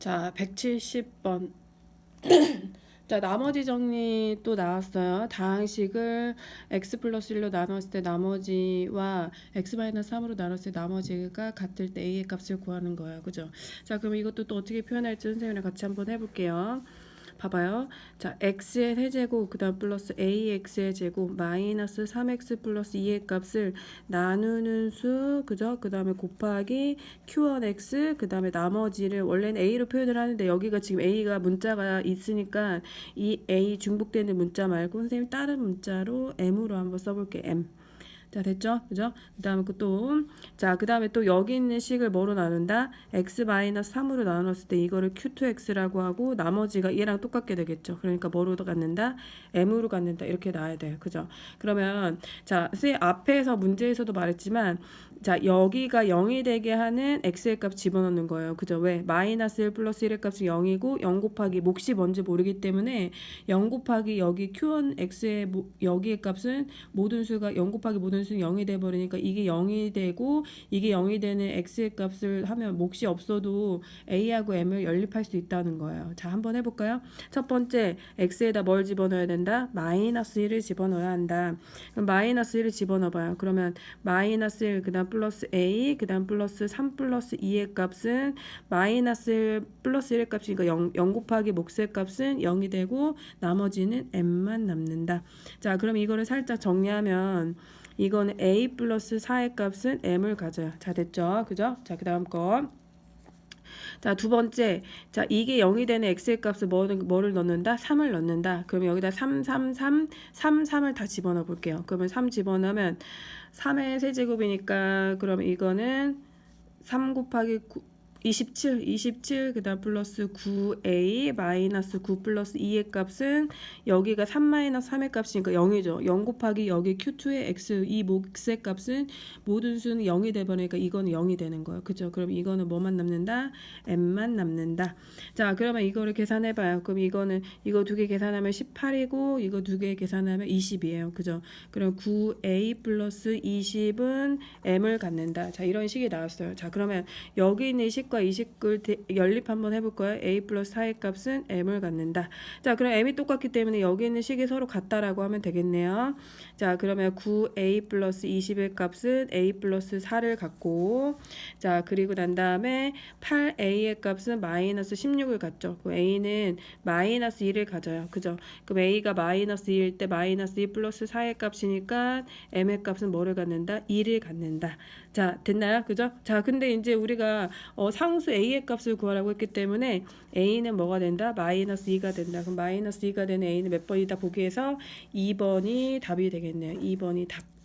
자, 170번. 자, 나머지 정리 또 나왔어요. 다항식을 x 플러스 1로 나눴을 때 나머지와 x 마이너스 3으로 나눴을 때 나머지가 같을 때 a의 값을 구하는 거예요. 그죠? 자, 그럼 이것도 또 어떻게 표현할지 선생님이랑 같이 한번 해볼게요. 봐봐요. 자, x의 세제곱 그 다음 플러스 ax의 제곱 마이너스 3x 플러스 2의 값을 나누는 수 그죠? 그 다음에 곱하기 q1x 그 다음에 나머지를 원래는 a로 표현을 하는데 여기가 지금 a가 문자가 있으니까 이 a 중복되는 문자 말고 선생님 다른 문자로 m으로 한번 써볼게 m. 자 됐죠? 그죠? 그 다음에 또자 그 다음에 또 여기 있는 식을 뭐로 나눈다? x 마이너스 3으로 나눴을 때 이거를 q2x라고 하고 나머지가 얘랑 똑같게 되겠죠. 그러니까 뭐로 갖는다? m으로 갖는다. 이렇게 나와야 돼요. 그죠? 그러면 자 선생님 앞에서 문제에서도 말했지만 자 여기가 0이 되게 하는 x의 값 집어넣는 거예요. 그죠? 왜? 마이너스 1 플러스 1의 값이 0이고 0 곱하기 몫이 뭔지 모르기 때문에 0 곱하기 여기 q1 x의 모- 여기의 값은 모든 수가 0 곱하기 모든 수는 0이 돼 버리니까 이게 0이 되고 이게 0이 되는 x의 값을 하면 몫이 없어도 a하고 m을 연립할 수 있다는 거예요. 자 한번 해볼까요? 첫 번째 x에다 뭘 집어넣어야 된다? 마이너스 1을 집어넣어야 한다. 그럼 마이너스 1을 집어넣어봐요. 그러면 마이너스 1 그다음 플러스 a 그 다음 플러스 3 플러스 2의 값은 마이너스 1 플러스 1의 값이니까 0, 0 곱하기 몫의 값은 0이 되고 나머지는 m만 남는다. 자 그럼 이거를 살짝 정리하면 이거는 a 플러스 4의 값은 m을 가져요. 자 됐죠? 그죠? 자 그 다음 거 자, 두 번째. 자, 이게 0이 되는 x의 값을 뭐를, 뭐를 넣는다? 3을 넣는다. 그러면 여기다 3, 3, 3, 3, 3을 다 집어넣어 볼게요. 그러면 3 집어넣으면 3의 세제곱이니까 그럼 이거는 3 곱하기 9, 27, 27 그다음 플러스 9a 마이너스 9 플러스 2의 값은 여기가 3 마이너스 3의 값이니까 0이죠. 0 곱하기 여기 q2의 x 이 몫의 값은 모든 수는 0이 돼버리니까 이건 0이 되는 거예요. 그죠? 그럼 이거는 뭐만 남는다? m만 남는다. 자, 그러면 이거를 계산해봐요. 그럼 이거는 이거 두 개 계산하면 18이고 이거 두 개 계산하면 20이에요. 그죠? 그럼 9a 플러스 20은 m을 갖는다. 자, 이런 식이 나왔어요. 자, 그러면 여기 있는 식 20과 20글 연립 한번 해볼까요? a 플러스 4의 값은 m을 갖는다. 자 그럼 m이 똑같기 때문에 여기 있는 식이 서로 같다라고 하면 되겠네요. 자 그러면 9a 플러스 20의 값은 a 플러스 4를 갖고 자 그리고 난 다음에 8a의 값은 마이너스 16을 갖죠. 그럼 a는 마이너스 1을 가져요. 그죠? 그럼 a가 마이너스 1일 때 마이너스 2 플러스 4의 값이니까 m의 값은 뭐를 갖는다? 1을 갖는다. 자 됐나요? 그죠? 자 근데 이제 우리가 어, 상수 a의 값을 구하라고 했기 때문에 a는 뭐가 된다? 마이너스 2가 된다. 그럼 마이너스 2가 되는 a는 몇 번이다 보기 에서 2번이 답이 되겠네요. 2번이 답.